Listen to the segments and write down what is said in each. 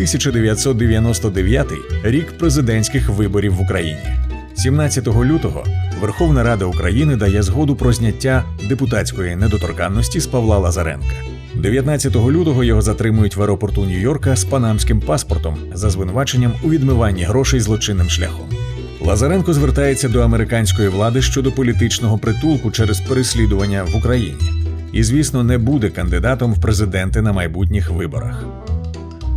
1999 рік президентських виборів в Україні. 17 лютого Верховна Рада України дає згоду про зняття депутатської недоторканності з Павла Лазаренка. 19 лютого його затримують в аеропорту Нью-Йорка з панамським паспортом за звинуваченням у відмиванні грошей злочинним шляхом. Лазаренко звертається до американської влади щодо політичного притулку через переслідування в Україні і, звісно, не буде кандидатом в президенти на майбутніх виборах.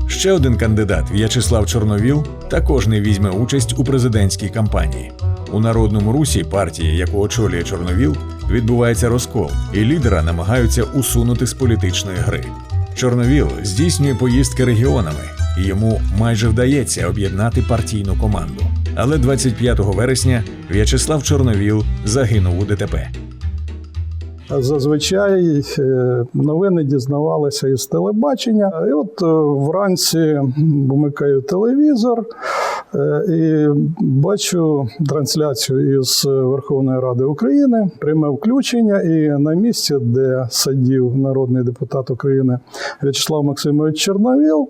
Ще один кандидат В'ячеслав Чорновіл також не візьме участь у президентській кампанії. У народному русі партії, яку очолює Чорновіл, відбувається розкол, і лідера намагаються усунути з політичної гри. Чорновіл здійснює поїздки регіонами, і йому майже вдається об'єднати партійну команду. Але 25 вересня В'ячеслав Чорновіл загинув у ДТП. Зазвичай е, новини дізнавалися із телебачення. І от е, вранці вмикаю телевізор е, і бачу трансляцію із Верховної Ради України, пряме включення, і на місці, де сидів народний депутат України В'ячеслав Максимович Чорновіл,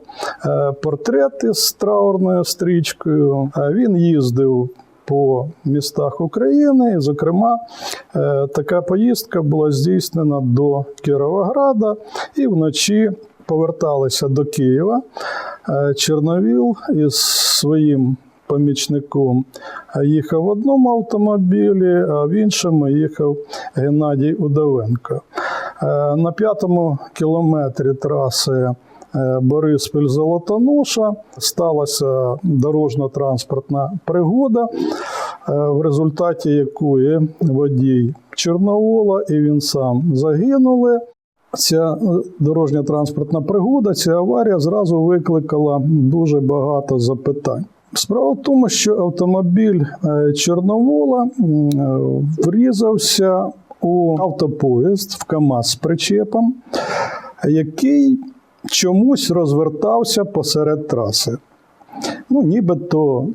портрет із траурною стрічкою. Він їздив по містах України. І, зокрема, е, така поїздка була здійснена до Кіровограда і вночі поверталися до Києва. Е, Чорновіл із своїм помічником їхав в одному автомобілі, а в іншому їхав Геннадій Удовенко. Е, На п'ятому кілометрі траси Бориспіль Золотоноша сталася дорожньо-транспортна пригода, е, в результаті якої водій Чорновола і він сам загинули. Ця е, дорожня транспортна пригода, ця аварія зразу викликала дуже багато запитань. Справа в тому, що автомобіль е, Чорновола е, врізався у автопоїзд в КАМАЗ з причепом, який чомусь розвертався посеред траси. Ну, нібито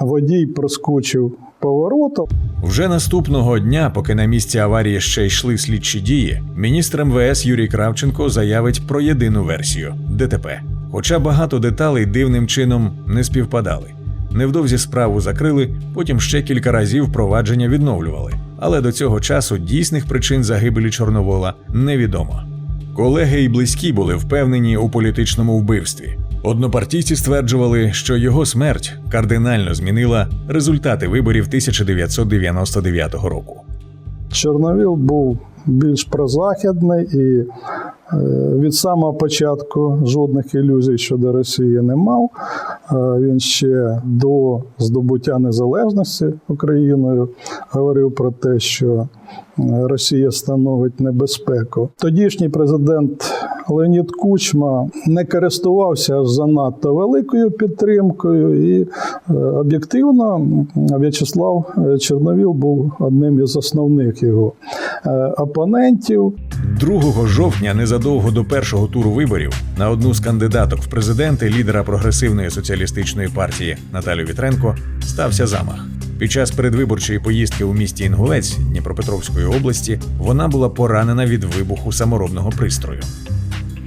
водій проскочив поворотом. Вже наступного дня, поки на місці аварії ще йшли слідчі дії, міністр МВС Юрій Кравченко заявить про єдину версію ДТП. Хоча багато деталей дивним чином не співпадали. Невдовзі справу закрили, потім ще кілька разів провадження відновлювали. Але до цього часу дійсних причин загибелі Чорновола невідомо. Колеги і близькі були впевнені у політичному вбивстві. Однопартійці стверджували, що його смерть кардинально змінила результати виборів 1999 року. Чорновіл був більш прозахідний і від самого початку жодних ілюзій щодо Росії не мав. Е, Він ще до здобуття незалежності Україною говорив про те, що е, Росія становить небезпеку. Тодішній президент Леонід Кучма не користувався аж занадто великою підтримкою, і е, об'єктивно В'ячеслав е, Чорновіл був одним із основних його е, опонентів. 2 жовтня, незадовго до першого туру виборів, на одну з кандидаток в президенти лідера прогресивної соціалістичної партії Наталю Вітренко стався замах. Під час передвиборчої поїздки у місті Інгулець Дніпропетровської області вона була поранена від вибуху саморобного пристрою.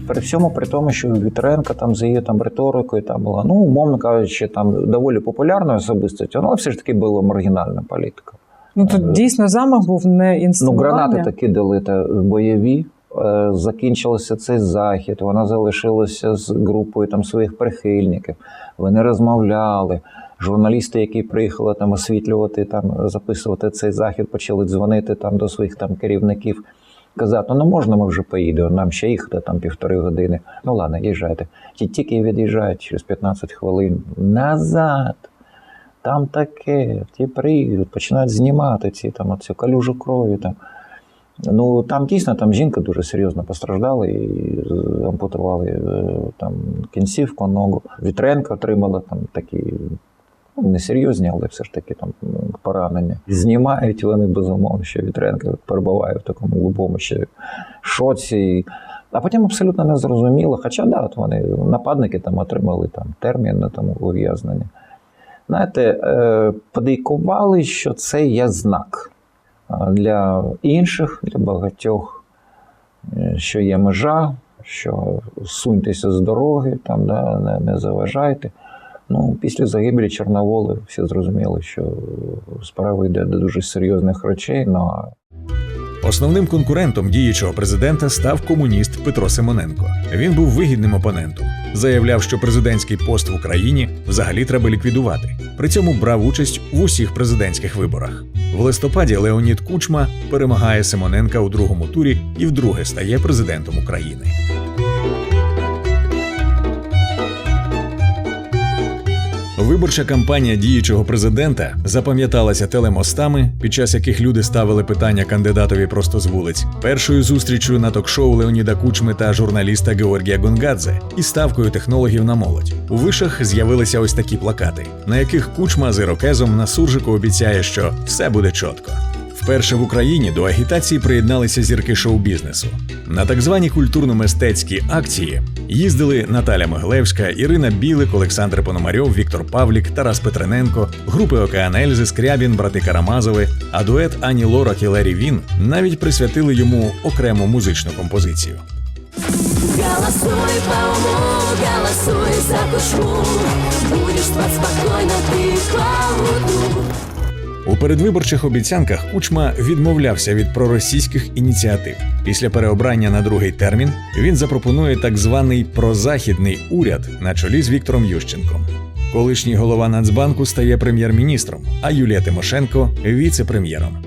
При всьому при тому, що Вітренко там за її там риторикою там була, ну умовно кажучи, там доволі популярною особистістю, але все ж таки була маргінальна політика. Ну тут дійсно замах був не Ну, гранати таки дали та бойові. Е, Закінчився цей захід. Вона залишилася з групою там своїх прихильників. Вони розмовляли. Журналісти, які приїхали там освітлювати, там записувати цей захід, почали дзвонити там до своїх там керівників. Казати, ну можна, ми вже поїдемо, нам ще їхати там півтори години. Ну ладно, їжджайте. Ті тільки від'їжджають через 15 хвилин назад. Там таке, ті приїдуть, починають знімати ці там оцю калюжу крові. Там. Ну там дійсно там жінка дуже серйозно постраждала і ампутували е, там кінцівку, ногу. Вітренко отримала там такі ну, несерйозні, але все ж таки там поранення. Знімають вони безумовно, що Вітренко перебуває в такому глибокому ще шоці. А потім абсолютно не зрозуміло. Хоча да, от вони нападники там отримали там термін на тому ув'язнення. Знаєте, е, подейкували, що це є знак для інших, для багатьох, е, що є межа, що суньтеся з дороги, там да, не, не заважайте. Ну, після загибелі Чорноволи всі зрозуміли, що справа йде до дуже серйозних речей. Ну, а Основним конкурентом діючого президента став комуніст Петро Симоненко. Він був вигідним опонентом. Заявляв, що президентський пост в Україні взагалі треба ліквідувати. При цьому брав участь в усіх президентських виборах. В листопаді Леонід Кучма перемагає Симоненка у другому турі і вдруге стає президентом України. Виборча кампанія діючого президента запам'яталася телемостами, під час яких люди ставили питання кандидатові просто з вулиць, першою зустрічю на ток-шоу Леоніда Кучми та журналіста Георгія Гонгадзе і ставкою технологів на молодь. У вишах з'явилися ось такі плакати, на яких Кучма з ірокезом на суржику обіцяє, що все буде чітко. Вперше в Україні до агітації приєдналися зірки шоу-бізнесу. На так звані культурно-мистецькі акції їздили Наталя Моглевська, Ірина Білик, Олександр Пономарьов, Віктор Павлік, Тарас Петрененко, групи Океан Ельзи, Скрябін, брати Карамазови, а дует Ані Лорак і Лері Він навіть присвятили йому окрему музичну композицію. Голосуй по уму, голосуй за душу Будешь спать спокойно, ты кладу У передвиборчих обіцянках Кучма відмовлявся від проросійських ініціатив. Після переобрання на другий термін він запропонує так званий прозахідний уряд на чолі з Віктором Ющенком. Колишній голова Нацбанку стає прем'єр-міністром, а Юлія Тимошенко віце-прем'єром.